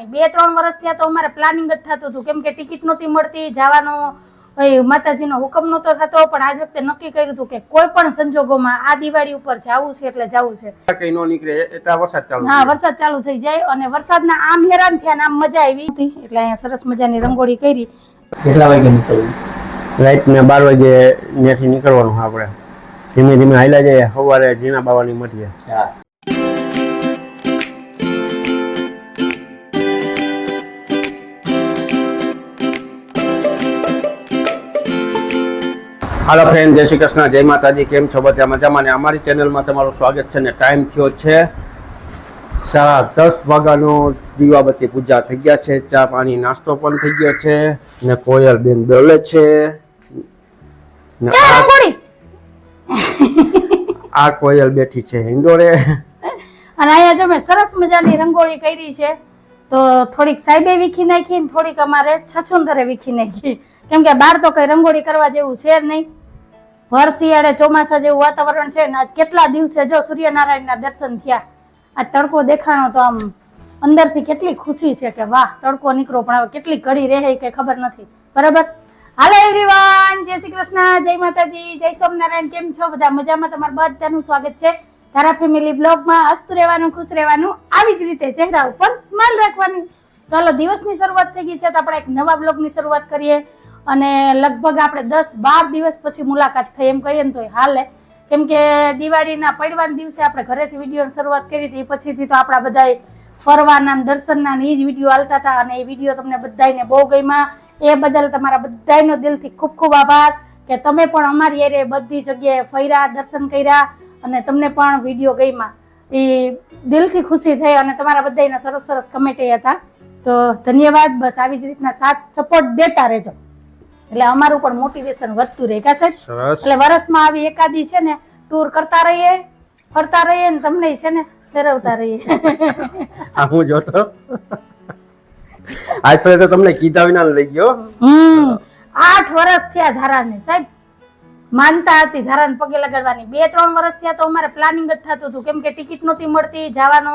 લગાડવાની બે ત્રણ વર્ષ થયા તો અમારે પ્લાનિંગ જ થતું હતું. કેમ કે ટિકિટ નહોતી મળતી જવાનો માતાજીનો હુકમ નહોતો થતો પણ આજ વખતે નક્કી કર્યું હતું કે કોઈ પણ સંજોગોમાં આ દિવાળી ઉપર જવું છે એટલે જવું છે. કઈ નો નીકળે એટલા વરસાદ ચાલુ હા વરસાદ ચાલુ થઈ જાય અને વરસાદના આમ હેરાન થયા આમ મજા આવી. હતી એટલે અહીંયા સરસ મજાની રંગોળી કરી. કેટલા વાગે નીકળવું? રાઈટ ને બાર વાગે ત્યાંથી નીકળવાનું આપણે. ધીમે ધીમે હાલ્યા જઈએ સવારે જીના બાવાની મટીએ હાલો ફ્રેન્ડ જય શ્રી કૃષ્ણ જય માતાજી કેમ છો? બધા મજામાં ને અમારી ચેનલમાં તમારું સ્વાગત છે ને ટાઈમ થયો છે સાડા દસ વાગ્યાનો દીવાબત્તી પૂજા થઈ ગયા છે ચા પાણી નાસ્તો પણ થઈ ગયો છે ને કોયલ બેન દોલે છે. આ- કોયલ બેઠી છે હિંડોળે. અને અહીંયા જો મેં સરસ મજાની રંગોળી કરી છે તો થોડીક સાહેબે વીખી નાખી ને થોડીક અમારે છછુંદરે વીખી નાખી. કેમ કે બહાર તો કઈ રંગોળી કરવા જેવું છે નહીં. ભર શિયાળે ચોમાસા જેવું વાતાવરણ છે ને આજ કેટલા દિવસે જો સૂર્યનારાયણના દર્શન થયા, આ તડકો દેખાણો તો આમ અંદરથી કેટલી ખુશી છે કે વાહ, તડકો નીકળો પણ હવે કેટલી કડી રહે કે ખબર નથી. બરાબર? હાલો એવરીવન જય શ્રી કૃષ્ણ, જય માતાજી, જય સોમનારાયણ કેમ છો બધા? મજામાં? તમારું બધાનું સ્વાગત છે તારા ફેમિલી બ્લોગમાં. હસતું રહેવાનું, ખુશ રહેવાનું, આવી જ રીતે ચહેરા ઉપર સ્માઇલ રાખવાની. ચાલો દિવસની શરૂઆત થઈ ગઈ છે તો આપણે એક નવા બ્લોગની શરૂઆત કરીએ. અને લગભગ આપણે દસ બાર દિવસ પછી મુલાકાત થઈ એમ કહીએ ને તો હાલે. કેમ કે દિવાળીના પડવાના દિવસે આપણે ઘરેથી વિડીયોની શરૂઆત કરી હતી પછીથી તો આપણા બધાએ ફરવાના દર્શનના એ જ વીડિયો હાલતા હતા અને એ વીડિયો તમને બધાને બહુ ગમ્યા. એ બદલ તમારા બધાનો દિલથી ખૂબ ખૂબ આભાર કે તમે પણ અમારી એરે બધી જગ્યાએ ફર્યા, દર્શન કર્યા અને તમને પણ વીડિયો ગમ્યા. એ દિલથી ખુશી થઈ અને તમારા બધાના સરસ સરસ કમેન્ટ હતા. તો ધન્યવાદ, બસ આવી જ રીતના સાથ સપોર્ટ દેતા રહેજો. એટલે અમારું પણ મોટિવેશન વધતું રહે. કા સાહેબ? એટલે વર્ષમાં આવી એકાદી છે ને ટૂર કરતા રહીએ ફરતા રહીએ ને તમને છે ને ફેરવતા રહીએ. આ હું જોતો આજ તો તમને કીધા વિના લઈ ગયો. હમ. આઠ વર્ષ થયા ધારાને સાહેબ. માનતા હતી ધારાને પગે લગાડવાની. બે ત્રણ વર્ષ થયા તો અમારે પ્લાનિંગ જ થતું હતું. કેમ કે ટિકિટ નહોતી મળતી જવાનો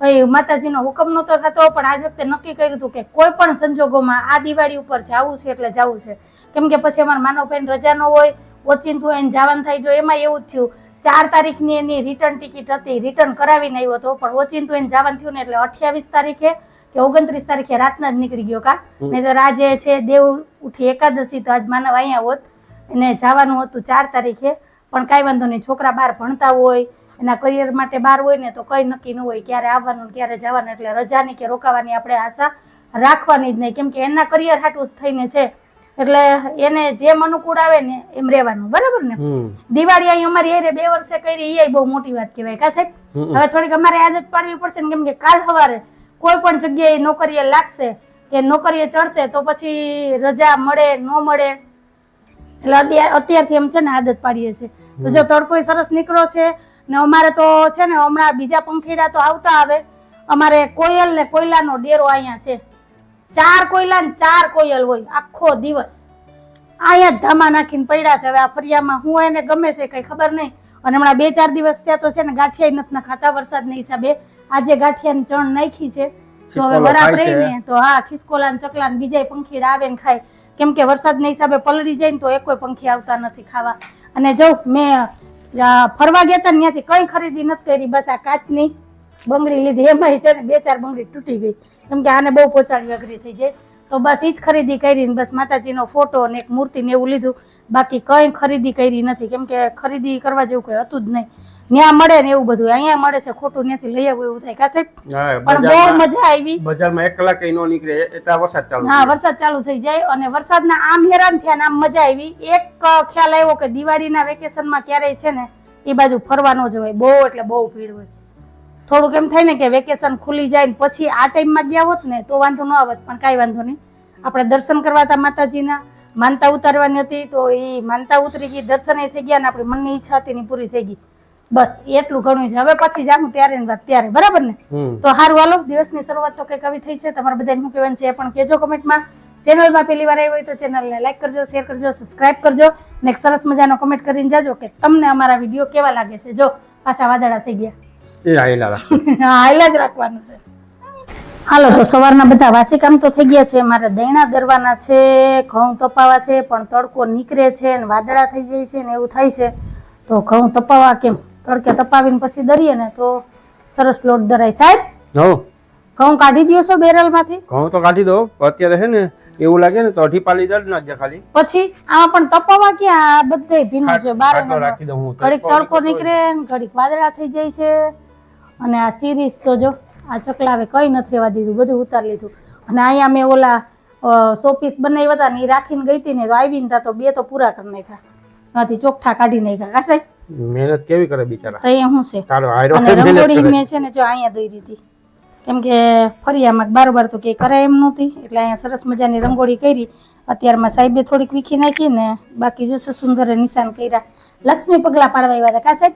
માતાજીનો હુકમ નહોતો થતો પણ આજ વખતે નક્કી કર્યું હતું કે કોઈ પણ સંજોગોમાં આ દિવાળી ઉપર જવું છે એટલે જવું છે. કેમ કે પછી અમારા માનવભાઈ રજા ન હોય ઓચિંતું એને જવાનું થાય જો એમાં એવું જ થયું. ચાર તારીખની એની રિટર્ન ટિકિટ હતી રિટર્ન કરાવીને આવ્યો હતો પણ ઓચિંતું એને જવાનું થયું ને એટલે અઠ્યાવીસ તારીખે કે ઓગણત્રીસ તારીખે રાતના જ નીકળી ગયો કા. નહીં તો રાજે છે દેવ ઉઠી એકાદશી તો આજ માનવ અહીંયા હોત એને જવાનું હતું ચાર તારીખે. પણ કાંઈ વાંધો નહીં છોકરા બહાર ભણતા હોય એના કરિયર માટે બહાર હોય ને તો કંઈ નક્કી ન હોય ક્યારે આવવાનું ક્યારે જવાનું એટલે રજાની કે રોકાવાની આપણે આશા રાખવાની જ નહીં. કેમ કે એના કરિયર હાટું થઈને છે. એટલે એને જેમ અનુકૂળ આવે ને એમ રહેવાનું. બરાબર ને? દિવાળી અહીં અમારી એરે બે વર્ષે કરી એ બહુ મોટી વાત કહેવાય. કા સાહેબ? હવે થોડીક અમારે આદત પાડવી પડશે ને કેમ કે કાલ સવારે કોઈ પણ જગ્યાએ નોકરીએ લાગશે કે નોકરીએ ચડશે તો પછી રજા મળે ન મળે. એટલે અત્યારથી એમ છે ને આદત પાડીએ છીએ. તો જો તડકો સરસ નીકળો છે ને અમારે તો છે ને હમણાં બીજા પંખીડા તો આવતા આવે. અમારે કોયલ ને કોયલાનો ડેરો અહીંયા છે. ચાર કોયલા ને ચાર કોયલ હોય આખો દિવસ. અહીંયા ધામા નાખીને પડ્યા છે. હવે આ ફરિયામાં હું એને ગમે છે કઈ ખબર નહીં. અને હમણાં બે ચાર દિવસ ત્યાં તો છે ને ગાંઠિયા નથી ખાતા વરસાદના હિસાબે આજે ગાંઠિયાની ચણ નાખી છે. તો હવે બરાબર રહી ને રહીને તો હા ખિસકોલા ને ચકલા ને બીજા પંખી આવે ને ખાય. કેમ કે વરસાદના હિસાબે પલળી જાય ને તો એકોય પંખી આવતા નથી ખાવા. અને જો મેં ફરવા ગયા હતા ત્યાંથી કઈ ખરીદી નથી કરી, બસ આ કાચની બંગડી લીધી. એમાંય છે ને બે ચાર બંગડી તૂટી ગઈ. કેમ કે આને બહુ પોચાડી અઘરી થઈ જાય તો બસ એ જ ખરીદી કરી બસ માતાજીનો ફોટો અને એક મૂર્તિ ને એવું લીધું. બાકી કંઈ ખરીદી કરી નથી. કેમ કે ખરીદી કરવા જેવું કંઈ હતું જ નહીં. ત્યાં મળે ને એવું બધું. અહીંયા મળે છે ખોટું નથી લઈ આવું એવું થાય. કા સાહેબ? પણ બહુ મજા આવી. બજારમાં એક કલાક નો નીકળે એટલા વરસાદ ચાલુ હા વરસાદ ચાલુ થઈ જાય અને વરસાદના આમ હેરાન થયા ને આમ મજા આવી. એક ખ્યાલ આવ્યો કે દિવાળીના વેકેશનમાં ક્યારેય છે ને એ બાજુ ફરવા ન જવાય. બહુ એટલે બહુ ભીડ હોય. થોડુંક એમ થાય ને કે વેકેશન ખુલી જાય ને પછી આ ટાઈમમાં ગયા હોત ને તો વાંધો ન આવત પણ કાંઈ વાંધો નહીં. આપણે દર્શન કરવા હતા માતાજીના. માનતા ઉતારવાની હતી તો એ માનતા ઉતરી ગઈ એ થઈ ગયા ને આપણી મનની ઈચ્છા હતી ને પૂરી થઈ ગઈ. બસ એટલું ઘણું છે. હવે પછી જામું ત્યારે વાત ત્યારે બરાબર ને? તો સારું હાલો દિવસની શરૂઆત તો કંઈક આવી થઈ છે. તમારા બધાને શું કહેવાનું છે એ પણ કહેજો કમેન્ટમાં. ચેનલમાં પહેલી વાર આવી હોય તો ચેનલને લાઈક કરજો શેર કરજો સબસ્ક્રાઇબ કરજો. ને એક સરસ મજાનો કમેન્ટ કરીને જાજો કે તમને અમારા વીડિયો કેવા લાગે છે. જો પાછા વાદળા થઈ ગયા. એ આયલા હા હાઈલા જ રાખવાનું છે. હાલો તો સવારના બધા વાસી કામ તો થઈ ગયા છે. મારે દૈણા દરવાના છે ઘઉં તપાવા છે પણ તડકો નીકળે છે ને વાદળા થઈ જાય છે ને એવું થાય છે. તો ઘઉં તપાવા કેમ? તડકે તપાવીને પછી દરીએ ને તો સરસ લોટ દરાય સાહેબ હો. ઘઉં કાઢી દો છો બેરલમાંથી? ઘઉં તો કાઢી દો અત્યારે છે ને એવું લાગે ને તો અઢી પાલી દળ નાખજે ખાલી. પછી આમાં પણ તપાવા ક્યાં આ બધે ભીનું છે? બારે રાખી દઉં ઘડીક તડકો નીકળે ને ઘડીક વાદળા થઈ જાય છે. અને આ સિરીઝ તો જો આ ચકલાવે કઈ નથી રહેવા દીધું. બધું ઉતારી લીધું. અને અહીંયા મેં ઓલા શોપીસ બનાવી બનાવ્યા હતા ને એ રાખીને ગઈ હતી ને તો આવીને તો બે તો પૂરા કરી નાખ્યા. એમાંથી ચોખ્ઠા કાઢી નાખ્યા. કાસાઈ મહેનત કેવી કરે બિચારા? તો એ શું છે. તારો આયરો અને રંગોળી મેં છે ને જો અહીંયા દોરી હતી. કેમ કે ફરિયામાં બારોબાર તો કે કરાય એમ નહોતી. એટલે અહીંયા સરસ મજાની રંગોળી કરી. અત્યારમાં સાહેબે થોડીક વીખી નાખી ને બાકી જો સુંદર નિશાન કર્યા. લક્ષ્મી પગલા પાડવા આવ્યા હતા. કા સાહેબ?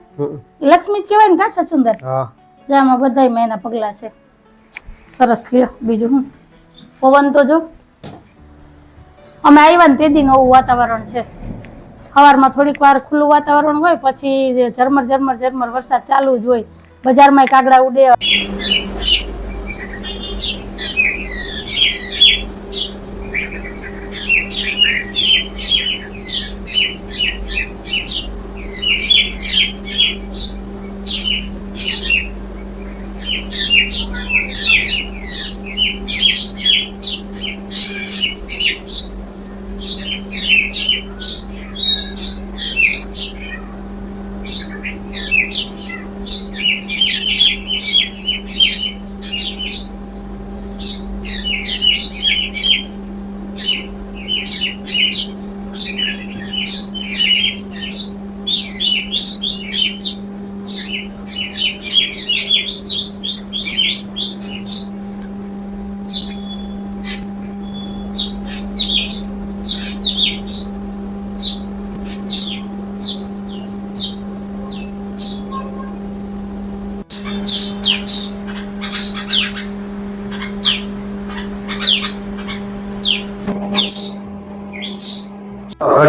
લક્ષ્મી જ કહેવાય ને કા સુંદર જેમાં જો આમાં બધાય એના પગલા છે. સરસ લ્યો બીજું હું? પવન તો જો. અમે આવ્યા ને તે દિન નવું વાતાવરણ છે. સવારમાં થોડીક વાર ખુલ્લું વાતાવરણ હોય, પછી ઝરમર ઝરમર ઝરમર વરસાદ ચાલુ જ હોય, બજારમાં કાગડા ઉડે. すごい。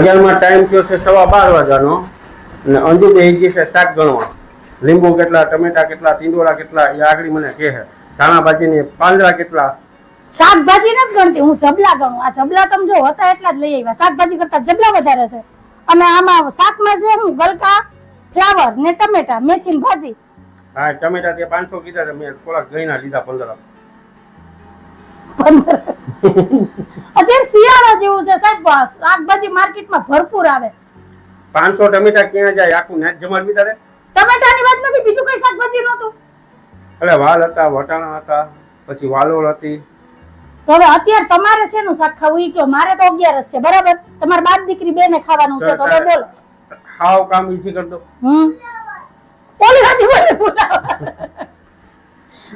ઘડિયાળમાં ટાઈમ થયો છે સવા બાર વાગ્યાનો અને અંજુ ગઈ છે શાક ગણવા. લીંબુ કેટલા ટમેટા કેટલા ટીંડોળા કેટલા એ આગળ મને કહે છે. ભાજીની પાંદડા કેટલા? શાકભાજી નથી ગણતી હું જબલા ગણું. આ જબલા તમે જો હતા એટલા જ લઈ આવ્યા. શાકભાજી કરતા જબલા વધારે છે. અને આમાં શાકમાં છે હું ગલકા ફ્લાવર ને ટમેટા મેથી ને ભાજી. હા ટમેટા તે પાંચસો કીધા મેં થોડાક ગઈના લીધા પંદર. પંદર. અત્યારે શિયાળા જેવું છે સાહેબ શાકભાજી માર્કેટમાં ભરપૂર આવે. પાંચસો ટમેટા ક્યાં જાય? આખું નેટ જમાડવી તારે ટમેટાની વાત નથી બીજું કઈ શાકભાજી નહોતું? એટલે વાલ હતા વટાણા હતા પછી વાલોળ હતી. તો હવે અત્યારે તમારે શેનું શાક ખાવું? ઈ કયો મારે તો અગિયારસ છે બરાબર? તમારે બાપ દીકરી બેને ખાવાનું છે તો હવે બોલો. ખાવ કામ ઈઝી કરતો દો. હમ. ઓલી હાજી બોલે બોલાવા.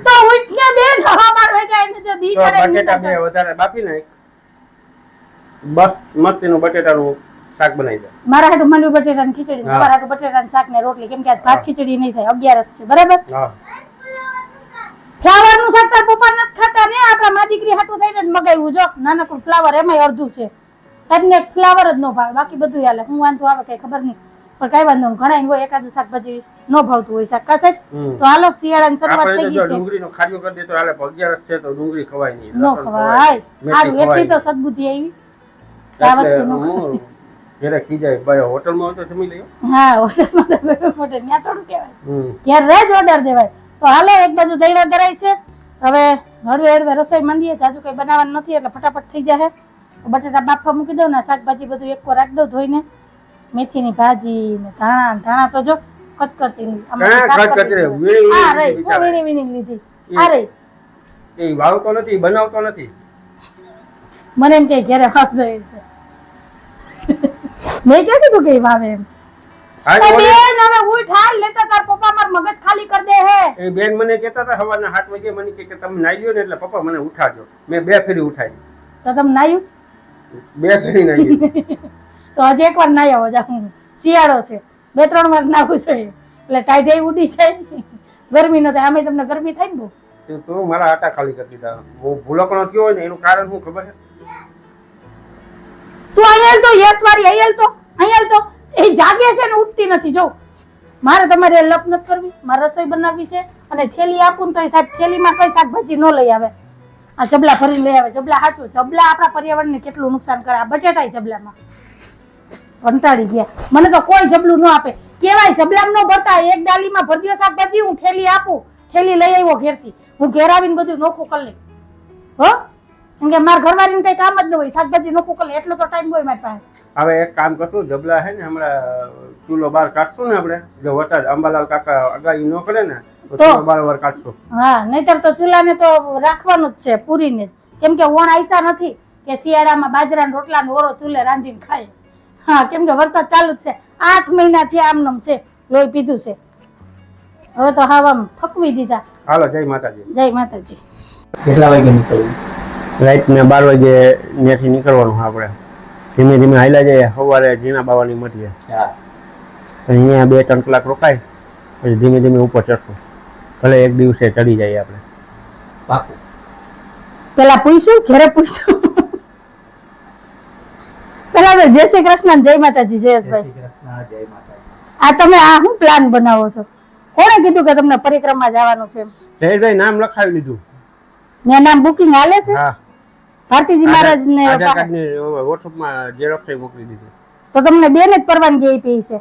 તો ઉઠને બેન હવા વાગ્યા એને જો દી કરે બટેટા બે વધારે બાફી નાખ બસ મસ્તીનું બટેટાનું શાક બનાવી દે. મારા હાટુ મંડુ બટેટા ની ખીચડી. તમારા હાટુ બટેટાની શાક ને રોટલી કેમ કે આજ ભાત ખીચડી નહીં થાય અગિયારસ છે બરાબર? હા. ફ્લાવરનું શાક તાર પપ્પા નથી ખાતા ને આપણા મા દીકરી હાટુ થઈને જ મગાવ્યું જો. નાનકડું ફ્લાવર એમાંય અડધું છે. સાહેબ ને ફ્લાવર જ ન ભાવે બાકી બધું હાલે. હું વાંધો આવે કઈ ખબર નહીં. પણ કઈ વાંધો નહીં ઘણા હોય એકાદું શાકભાજી ન ભાવતું હોય શાક કા હમ. તો હાલો શિયાળાની શરૂઆત થઈ ગઈ છે. ડુંગળીનો ખારીઓ કરી દે તો હાલે અગિયારસ છે તો ડુંગળી ખવાય નહીં નો ખવાય આ એટલી તો સદબુદ્ધિ આવી. આ વસ્તુ નો ઘરે ખીજાય ભાઈ હોટલમાં તો જમી લઈએ હા હોટલમાં તો મોટે ન્યા થોડું કહેવાય. હમ. રેજ ઓર્ડર દેવાય. તો હાલો એક બાજુ દહીણા ધરાય છે. હવે હળવે હળવે રસોઈ માંડીએ જાજુ કઈ બનાવવાનું નથી એટલે ફટાફટ થઈ જાય બટાટા બાફવા મૂકી દઉં ને શાકભાજી બધું એક રાખી દઉં ધોઈને. મેથીની ભાજી ને ધાણા ધાણા તો જો કચકચી લીધી રહી વીણી વીણી લીધી. આ રહી. એ વાવતો નથી બનાવતો નથી. મને એમ કે ઘેરે વાવ છે. મેં ક્યાં કીધું કે વાવે એમ? બેન હવે લેતા તાર પપ્પા માર મગજ ખાલી કરી દે હે. એ બેન મને કહેતા હતા સવારના સાત વાગે મને કે તમે નાઈ લ્યો ને એટલે પપ્પા મને ઉઠાજો મેં બે ફેરી ઉઠાડી. તો તમે નાયું બે ફેરી નાઈ તો હજી એક વાર નાઈ આવો જા શિયાળો છે. બે ત્રણ વાર નાવું જોઈએ. એટલે ટાઈડે ઉડી જાય. ગરમી નો થાય. આમે તમને ગરમી થાય ને બહુ? તો મારા આટા ખાલી કરી દીધા. હું ભૂલકણો થયો હોય ને એનું કારણ શું ખબર છે? તું અહીંયા તો યસ વાળી અહીંયા તો અહીંયા તો. એ જાગે છે ને ઉઠતી નથી. જો. મારે તમારે લપ નથી કરવી. મારે રસોઈ બનાવવી છે અને થેલી આપું તો એ સાહેબ થેલીમાં કઈ શાકભાજી ન લઈ આવે. આ જબલા ભરી લઈ આવે. જબલા સાચું. જબલા આપણા પર્યાવરણને કેટલું નુકસાન કરે. આ બટેટાય જબલામાં. કંટાળી ગયા. મને તો કોઈ જબલું ન આપે. કેવાય જબલામ ન ભરતા એક ડાલીમાં ભરદિયો શાકભાજી હું થેલી આપું. થેલી લઈ આવ્યો ઘેરથી. હું ઘેર આવીને બધું નોખું કરી લઈ હો? કેમ કે મારા ઘરવાળીને કઈ કામ જ ન હોય. શાકભાજી નોખું કરી એટલો તો ટાઈમ હોય મારી પાસે. હવે એક કામ કરશું. જબલા હે ને હમણાં ચૂલો બહાર કાઢશું ને આપણે. જો વરસાદ અંબાલાલ કાકા અગાઈ ન કરે ને તો? ચૂલો બાર વાર કાઢશું. હા નહીતર તો ચૂલાને તો રાખવાનું જ છે પૂરીને કેમ કે ઓણ આયસા નથી કે શિયાળામાં બાજરાના રોટલાનો ઓરો ચૂલે રાંધીને ખાય. હા કેમ કે વરસાદ ચાલુ જ છે. આઠ મહિનાથી આમનમ છે લોહી પીધું છે. હવે તો હાવ આમ થકવી દીધા. હાલો જય માતાજી. જય માતાજી. કેટલા વાગે નીકળવું? રાઈટ ને બાર વાગે ત્યાંથી નીકળવાનું આપણે. ધીમે ધીમે હાલ્યા જઈએ સવારે જીના બાવાની મટીએ અહીંયા બે ત્રણ કલાક રોકાય પછી ધીમે ધીમે ઉપર ચડશું. ભલે એક દિવસે ચડી જાય આપણે. પાકું. પેલા પૂછ્યું ઘેરે પૂછ્યું પેલા તો જય શ્રી કૃષ્ણ જય માતાજી. જયેશભાઈ આ તમે આ શું પ્લાન બનાવો છો? કોણે કીધું કે તમને પરિક્રમા જવાનું છે જયેશભાઈ નામ લખાવી લીધું. ને નામ બુકિંગ હાલે છે? ભારતીજી મહારાજ ને વોટ્સઅપમાં ઝેરોક્ષ મોકલી દીધું. તો તમને બેન જ પરવાનગી આપી છે.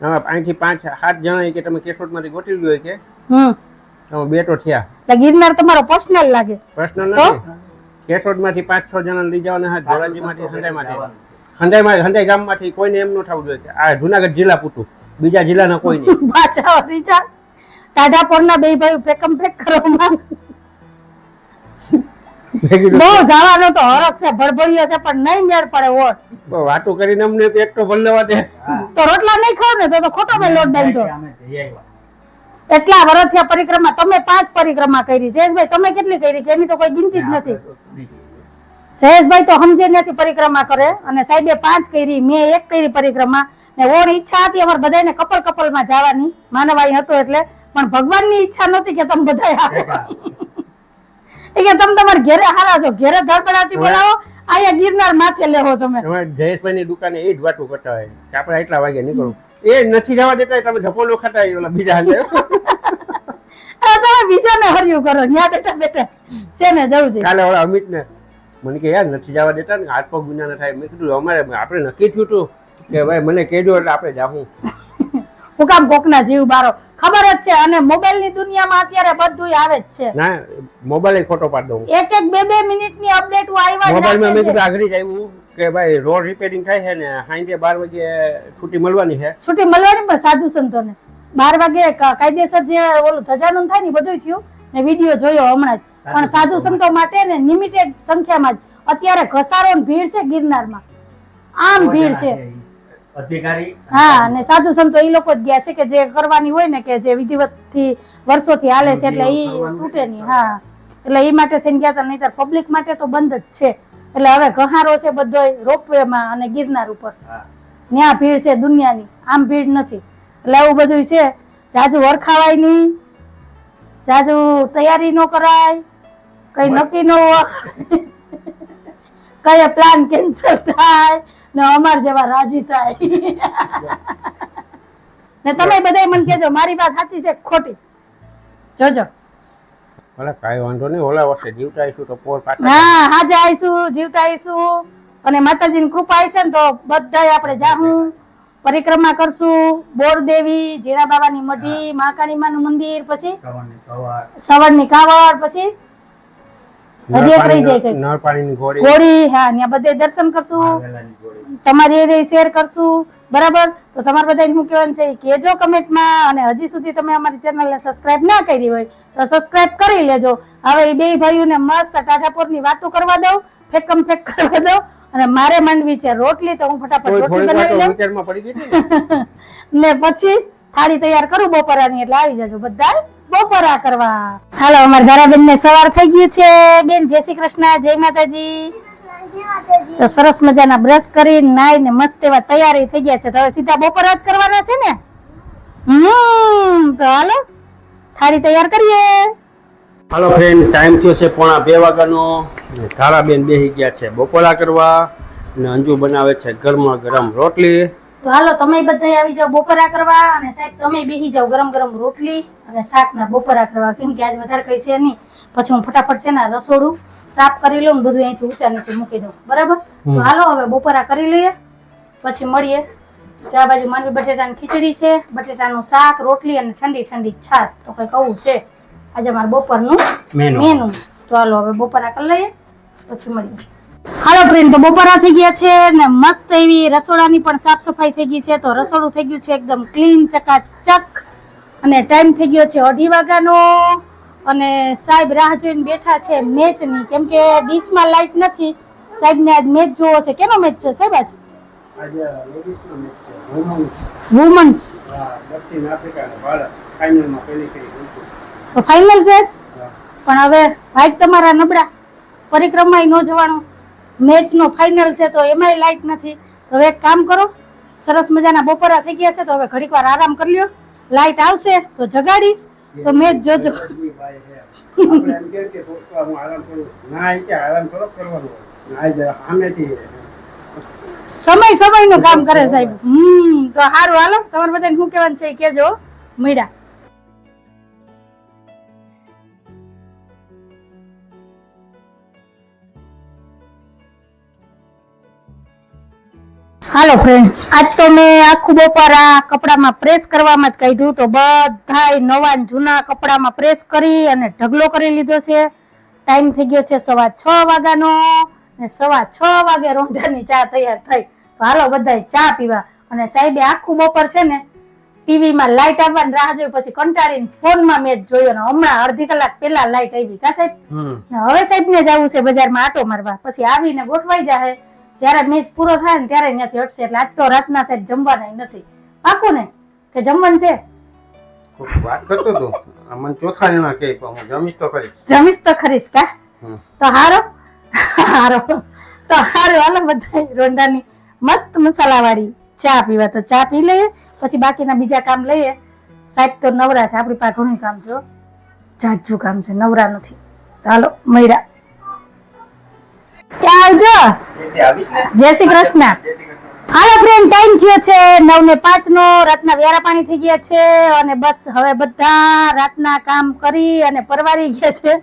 પાંચ અહીંથી પાંચ સાત જણા કે તમે કેશોદમાંથી ગોઠવી હોય કે? હમ. બે તો થયા. એટલે ગિરનાર તમારો પર્સનલ લાગે. પર્સનલ નથી કેશોદમાંથી પાંચ છ જણા લઈ જવાના હા ધોરાજીમાંથી હંડાઈમાંથી હંડાઈમાં હંડાઈ ગામમાંથી કોઈને એમ ન થવું જોઈએ કે આ જુનાગઢ જિલ્લા પૂરતું બીજા જિલ્લાના કોઈ નહીં પાછા વળી જા ટાઢાપોરના બે ભાઈ ફેકમ ફેક કરવામાં બહુ જવાનો તો હરખ છે ભડભડિયો છે પણ નહીં મેળ પડે ઓટ "બહુ વાતો કરીને અમને પેટ તો ભરલેવા દે. તો રોટલા નહીં ખાવ ને તો તો ખોટો મેં લોટ એટલા વર્ષ પરિક્રમા તમે પાંચ પરિક્રમા કરી. જયેશભાઈ તમે કેટલી કરી? કે એની તો કોઈ ગિનતી જ નથી. જયેશભાઈ તો સમજે નથી પરિક્રમા કરે અને સાહેબે પાંચ કરી મેં એક કરી પરિક્રમા. ને ઓણ ઈચ્છા હતી અમારે બધાને કપલ કપલમાં જવાની. માનવાઈ હતો એટલે પણ ભગવાનની ઈચ્છા નહોતી કે તમે બધા આવો. એ કે તમે તમારે ઘેરે હારા છો ઘેરે ધડપડાથી બોલાવો અહીંયા ગિરનાર માથે લેવો તમે. જયેશભાઈ ની દુકાને એ જ વાતો કરતા હોય કે આપણે એટલા વાગે નીકળું એ નથી જવા દેતા તમે ધપો નો ખાતા ઓલા બીજા તમે બીજાને હર્યું કરો ત્યાં બેઠા બેઠા છે ને જવું છે? કાલે ઓલા અમિત ને મને કે યાર નથી જવા દેતા ને હાથ પગ ગુના થાય. મેં કીધું અમારે આપણે નક્કી થયું હતું કે ભાઈ મને કહેજો એટલે આપણે જાહું. હું કામ કોકના જીવ બારો? ખબર જ છે અને મોબાઈલની દુનિયામાં અત્યારે બધું આવે જ છે. ના મોબાઈલ ખોટો પાડ દઉં. એક એક બે બે મિનિટની અપડેટ આવ્યા મોબાઈલમાં મેં કીધું આગળ આવ્યું કે ભાઈ રોડ રિપેરિંગ થાય છે ને સાંજે બાર વાગે છૂટી મળવાની છે. છૂટી મળવાની પણ સાધુ સંતોને. બાર વાગે કાયદેસર જે ઓલું ધજાનું થાય ને બધું થયું. ને વીડિયો જોયો હમણાં જ. પણ સાધુ સંતો માટે ને લિમિટેડ સંખ્યામાં જ. અત્યારે ઘસારો ભીડ છે ગિરનારમાં. આમ ભીડ છે. અધિકારી હા ને સાધુ સંતો એ લોકો જ ગયા છે કે જે કરવાની હોય ને કે જે વિધિવતથી વર્ષોથી હાલે છે એટલે એ તૂટે નહીં હા. એટલે એ માટે થઈને ગયા હતા નહીતર પબ્લિક માટે તો બંધ જ છે. એટલે હવે ઘહારો છે બધો રોપવે માં અને ગિરનાર ઉપર. ત્યાં ભીડ છે દુનિયાની. આમ ભીડ નથી. એટલે એવું બધું છે. જાજુ વરખાવાય નહીં. જાજુ તૈયારી ન કરાય. કઈ નક્કી ન કઈ પ્લાન કેન્સલ થાય ને અમાર જેવા રાજી થાય. ને તમે બધા મને કહેજો મારી વાત સાચી છે ખોટી? જોજો. ભલે કાઈ વાંધો નહીં ઓલા વર્ષે જીવતા આવીશું તો પોર પાછા હા હાજે આવીશું જીવતા આવીશું. અને માતાજીની કૃપા છે ને તો બધાય આપણે જાહું. પરિક્રમા કરશું. બોરદેવી જીરા બાબાની મઢી મહાકાળી માનું મંદિર પછી? સવારની સવાર સવારની કાવડ પછી? હજી એક રહી જાય નળ પાણીની ગોળી. ઘોડી હા ત્યાં બધે દર્શન કરશું. તમારી એ શેર કરશું. બરાબર? તો તમારે બધાને શું કહેવાનું છે? કેજો કમેન્ટમાં અને હજી સુધી તમે અમારી ચેનલને સબસ્ક્રાઇબ ના કરી હોય તો સબસ્ક્રાઇબ કરી લેજો. હવે એ બે ભાઈઓને મસ્ત ટાટાપોરની વાતો કરવા દઉં ફેકમ ફેક કરવા દઉં અને મારે માંડવી છે રોટલી તો હું ફટાફટ રોટલી બનાવી લઉં. ને? ને પછી થાળી તૈયાર કરું બપોરાની એટલે આવી જજો બધા બપોરા કરવા. હાલો, અમારે ધારાબેન ને સવાર થઈ ગયું છે. બેન, જય શ્રી કૃષ્ણ, જય માતાજી. તો સરસ મજાના બ્રશ કરી નાઈને મસ્ત એવા તૈયારી થઈ ગયા છે. તો હવે સીધા બપોરા જ કરવાના છે ને? હમ, તો હાલો, થાળી તૈયાર કરીએ. હાલો ફ્રેન્ડ ટાઈમ થયો છે પોણા બે વાગ્યાનો. ધારાબેન બેસી ગયા છે બપોરા કરવા. ને અંજુ બનાવે છે ગરમા ગરમ રોટલી. તો હાલો તમે બધા આવી જાઓ બપોરા કરવા અને સાહેબ તમે બેસી જાઓ ગરમ ગરમ રોટલી અને શાકના બપોરા કરવા. કેમ કે આજ વધારે કઈ છે નહીં. પછી હું ફટાફટ છે ને રસોડું સાફ કરી લઉં બધું અહીંથી ઊંચા નીચે મૂકી દઉં. બરાબર? તો હાલો હવે બપોરા કરી લઈએ. પછી મળીએ. આ બાજુ માંડવી બટેટાની ખીચડી છે. બટેટાનું શાક રોટલી અને ઠંડી ઠંડી છાશ. તો કઈ કવું છે. આજે મારે બપોરનું મેનુ. મેનુ. તો હાલો હવે બપોરા કરી લઈએ. પછી મળીએ. હાલો ફ્રેન્ડ તો બપોરા થઈ ગયા છે ને મસ્ત એવી રસોડાની પણ સાફ સફાઈ થઈ ગઈ છે. તો રસોડું થઈ ગયું છે એકદમ ક્લીન ચકાચક અને ટાઈમ થઈ ગયો છે અઢી વાગ્યાનો. અને સાહેબ રાહ જોઈને બેઠા છે મેચની. કેમ કે ડીશમાં લાઈટ નથી. સાહેબને આજ મેચ જોવો છે. કેનો મેચ છે સાહેબ આજ? વુમન્સ તો ફાઇનલ છે પણ હવે ભાઈ તમારા નબળા પરિક્રમાય ન જવાનું. મેચનો ફાઇનલ છે તો એમાંય લાઇટ નથી. તો હવે એક કામ કરો સરસ મજાના બપોરા થઈ ગયા છે તો હવે ઘડીક વાર આરામ કરી લ્યો. લાઇટ આવશે તો જગાડીશ તો મેચ જોજો. ના. ના સામેથી સમય સમયનું કામ કરે સાહેબ. હમ તો સારું હાલો. તમારે બધાને શું કહેવાનું છે એ કહેજો મળ્યા. હાલો ફ્રેન્ડ આજ તો મેં આખું બપોરા કપડામાં પ્રેસ કરવામાં જ કાઢ્યું તો બધા નવા જૂના કપડામાં પ્રેસ કરી અને ઢગલો કરી લીધો છે. ટાઈમ થઈ ગયો છે સવા છ વાગ્યાનો ને સવા છ વાગે રોંઢાની ચા તૈયાર થઈ. તો હાલો બધાય ચા પીવા. અને સાહેબે આખું બપોર છે ને ટીવીમાં લાઇટ આવવાની રાહ જોઈ પછી કંટાળીને ફોનમાં મેં જોયો ને હમણાં અડધી કલાક પહેલા લાઈટ આવી. કા સાહેબ? હવે સાહેબ ને જવું છે બજારમાં આટો મારવા. પછી આવીને ગોઠવાઈ જાય જ્યારે મેચ પૂરો થાય ને ત્યારે અહીંયાથી હટશે. એટલે આજ તો રાતના સાહેબ જમવાના નથી. પાકું ને? કે જમવાનું છે? વાત કરતો તો. અમને ચોથા જણા કે હું જમીશ તો કરીશ જમીશ તો ખરીશ કા? તો હારો. હારો. તો હારો. હાલો બધા રોંડાની મસ્ત મસાલાવાળી ચા પીવા તો ચા પી લઈએ. પછી બાકીના બીજા કામ લઈએ. સાહેબ તો નવરા છે. આપણી પાસે ઘણું કામ છે. જાજુ કામ છે. નવરા નથી. ચાલો મળ્યા. જય શ્રી કૃષ્ણ. હાલો ફ્રેન્ડ ટાઈમ થયો છે નવ ને પાંચ નો રાતના વ્યારા પાણી થઈ ગયા છે અને બસ હવે બધા રાતના કામ કરી અને પરવારી ગયા છે.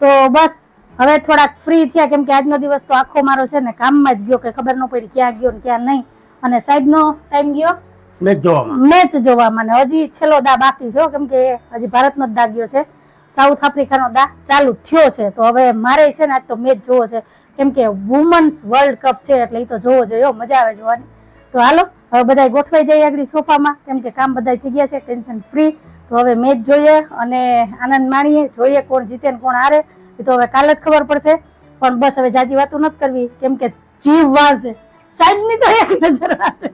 તો બસ હવે થોડાક ફ્રી થયા કેમ કે આજનો દિવસ તો આખો મારો છે ને કામમાં જ ગયો કે ખબર ન પડી ક્યાં ગયો ને ક્યાં નહીં. અને સાહેબનો ટાઈમ ગયો? મેચ જોવામાં મેચ જોવામાં ને હજી છેલ્લો દા બાકી છે કેમ કે હજી ભારતનો જ દા ગયો છે. સાઉથ આફ્રિકાનો દા ચાલુ થયો છે. તો હવે મારે છે ને આજ તો મેચ જોવો છે. કેમ કે વુમન્સ વર્લ્ડ કપ છે એટલે એ તો જોવો જોઈએ મજા આવે જોવાની. તો હાલો, હવે બધા ગોઠવાઈ જઈએ આગળ સોફામાં. કેમ કે કામ બધા થઈ ગયા છે ટેન્શન ફ્રી તો હવે મેચ જોઈએ અને આનંદ માણીએ, જોઈએ કોણ જીતે ને કોણ હારે. એ તો હવે કાલે જ ખબર પડશે. પણ બસ હવે જાજી વાતો નથી કરવી. કેમ કે જીવ વાળશે સાહેબની તો એક નજર વાળશે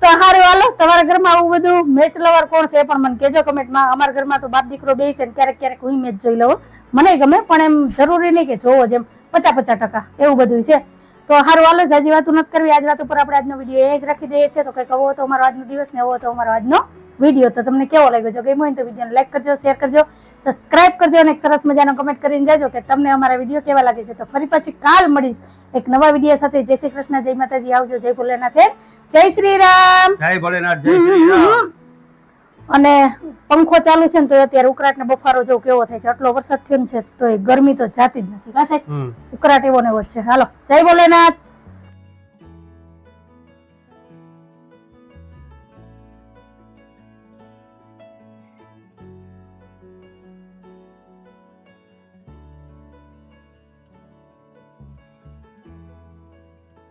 તો હારું, હાલો, તમારા ઘરમાં આવું બધું મેચ લવર કોણ છે પણ મને કહેજો કમેન્ટમાં અમારા ઘરમાં તો બાપ દીકરો બે છે ને ક્યારેક ક્યારેક હું મેચ જોઈ લઉં. મને ગમે, પણ એમ જરૂરી નહીં કે જોવો જેમ. પચાસ પચાસ ટકા એવું બધું છે. તો સારું હાલો જાજી વાતો નથી કરવી. આજ વાત ઉપર આપણે આજનો વીડિયો એ જ રાખી દઈએ છીએ. તો કંઈક આવો તો અમારો આજનો દિવસ ને આવો તો અમારો આજનો વીડિયો. તો તમને કેવો લાગ્યો? જો ગમ્યો હોય તો વિડીયોને લાઈક કરજો શેર કરજો સબસ્ક્રાઇબ કરજો અને એક સરસ મજાનો કમેન્ટ કરીને જાજો કે તમને અમારા વીડિયો કેવા લાગે છે. તો ફરી પાછી કાલ મળીશ એક નવા વીડિયો સાથે. જય શ્રી કૃષ્ણ જય માતાજી. આવજો જય ભોલેનાથ. જય શ્રી રામ. જય ભોલેનાથ જય શ્રી રામ. અને પંખો ચાલુ છે ને તો અત્યારે ઉકરાટ ને બફારો જો કેવો થાય છે. આટલો વરસાદ થયો છે તો એ ગરમી તો જાતી જ નથી. બસ ઉકરાટ એવો ને એવો છે. હાલો જય ભોલેનાથ!